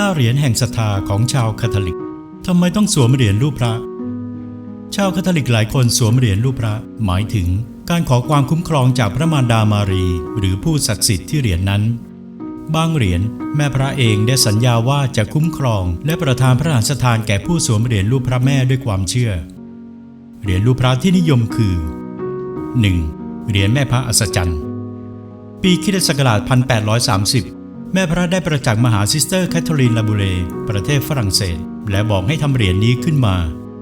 ห้าเหรียญแห่งศรัทธาของชาวคาทอลิกทำไมต้องสวมเหรียญรูปพระ ชาวคาทอลิกหลายคนสวมเหรียญรูปพระ หมายถึงการขอความคุ้มครองจากพระมารดามารี หรือผู้ศักดิ์สิทธิ์ที่เหรียญนั้น บางเหรียญแม่พระเองได้สัญญาว่าจะคุ้มครอง และประทานพระราชทานแก่ผู้สวมเหรียญรูปพระแม่ด้วยความเชื่อ เหรียญรูปพระที่นิยมคือ 1. เหรียญแม่พระอัศจรรย์ ปีคิศักราช 1830 แม่พระได้ประจักษ์มหาซิสเตอร์แคทเธอรีนลาบูเล ประเทศฝรั่งเศส และบอกให้ทำเหรียญนี้ขึ้นมา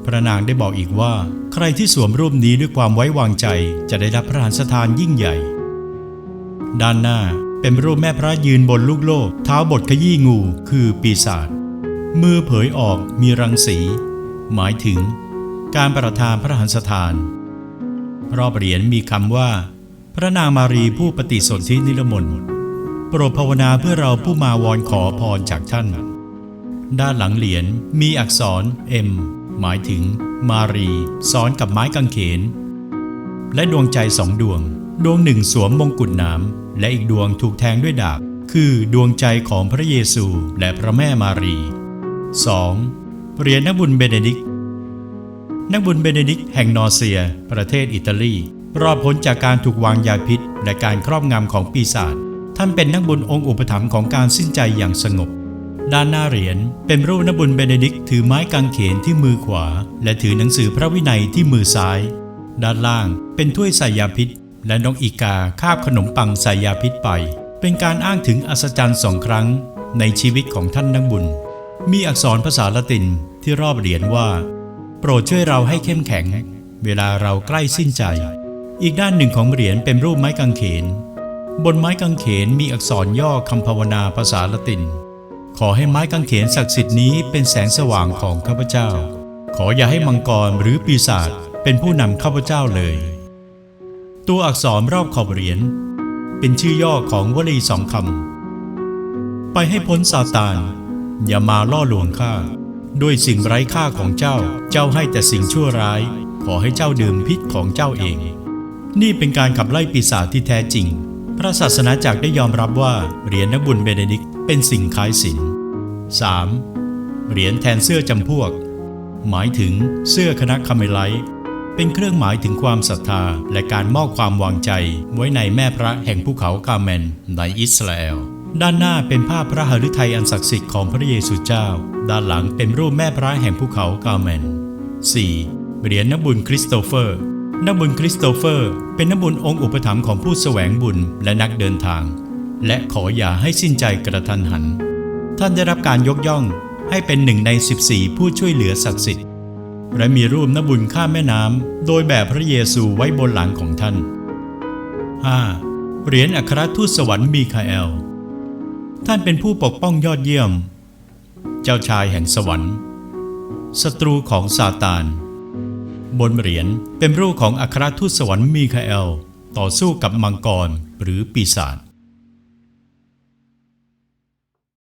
พระนางได้บอกอีกว่า ใครที่สวมรูปนี้ด้วยความไว้วางใจจะได้รับพระราชทานยิ่งใหญ่ ด้านหน้าเป็นรูปแม่พระยืนบนลูกโลก เท้าบทขยี้งู คือปีศาจมือเผยออกมีรังสี หมายถึง การประทานพระหันสถาน รอบเหรียญมีคำว่า พระนางมารีผู้ปฏิสนธินิรมนต์ ปรดภาวนาเพื่อเราผู้มาวอนขอพรจากท่าน ด้านหลังเหรียญมีอักษร M หมายถึง มารีซ้อนกับไม้กางเขน และดวงใจสองดวง ดวงหนึ่งสวมมงกุฎหนามและอีกดวงถูกแทงด้วยดาบ คือดวงใจของพระเยซูและพระแม่มารี 2. เหรียญนักบุญเบเนดิกต์นักบุญเบเนดิกต์แห่งนอร์เซีย ประเทศอิตาลี รอดพ้นจากการถูกวางยาพิษ และการครอบงำของปีศาจ ท่านเป็นนักบุญองค์อุปถัมภ์ของการสิ้นใจอย่างสงบ ด้านหน้าเหรียญเป็นรูปนักบุญเบเนดิกถือไม้กางเขนที่มือขวา และถือหนังสือพระวินัยที่มือซ้าย ด้านล่างเป็นถ้วยใส่ยาพิษ และนกอีกาคาบขนมปังใส่ยาพิษไป เป็นการอ้างถึงอัศจรรย์สองครั้ง ในชีวิตของท่านนักบุญ มีอักษรภาษาละตินที่รอบเหรียญว่า โปรดช่วยเราให้เข้มแข็ง เวลาเราใกล้สิ้นใจ อีกด้านหนึ่งของเหรียญเป็นรูปไม้กางเขน บนไม้กางเขนมีอักษรย่อคำภาวนาภาษาละติน ขอให้ไม้กางเขนศักดิ์สิทธิ์นี้เป็นแสงสว่างของข้าพเจ้า ขออย่าให้มังกรหรือปีศาจเป็นผู้นำข้าพเจ้าเลย ตัวอักษรรอบขอบเหรียญเป็นชื่อย่อของวลีสองคำ ไปให้พ้นซาตาน อย่ามาล่อลวงข้าด้วยสิ่งไร้ค่าของเจ้า เจ้าให้แต่สิ่งชั่วร้าย ขอให้เจ้าดื่มพิษของเจ้าเอง นี่เป็นการขับไล่ปีศาจที่แท้จริง พระศาสนาจักรได้ยอมรับว่าเหรียญนักบุญเบเนดิกต์เป็นสิ่งคล้ายศิล 3. เหรียญแทนเสื้อจำพวก หมายถึงเสื้อคณะคาเมไลท์เป็นเครื่องหมายถึงความศรัทธาและการมอบความวางใจไว้ในแม่พระแห่งภูเขากาเมนในอิสราเอล ด้านหน้าเป็นภาพพระหฤทัยอันศักดิ์สิทธิ์ของพระเยซูเจ้า ด้านหลังเป็นรูปแม่พระแห่งภูเขากาเมน 4. เหรียญนักบุญคริสโตเฟอร์ นักบุญคริสโตเฟอร์ เป็นนักบุญองค์อุปถัมภ์ของผู้แสวงบุญและนักเดินทาง และขออย่าให้สิ้นใจกระทันหัน ท่านได้รับการยกย่องให้เป็นหนึ่งใน 14 ผู้ช่วยเหลือศักดิ์สิทธิ์และมีรูปนบุญข้ามแม่น้ำโดยแบบพระเยซูไว้บนหลังของท่าน 5. เหรียญอัครทูตสวรรค์มีคาเอล ท่านเป็นผู้ปกป้องยอดเยี่ยม เจ้าชายแห่งสวรรค์ศัตรูของซาตาน บนเหรียญเป็นรูปของอัครทูตสวรรค์มีคาเอล ต่อสู้กับมังกรหรือปีศาจ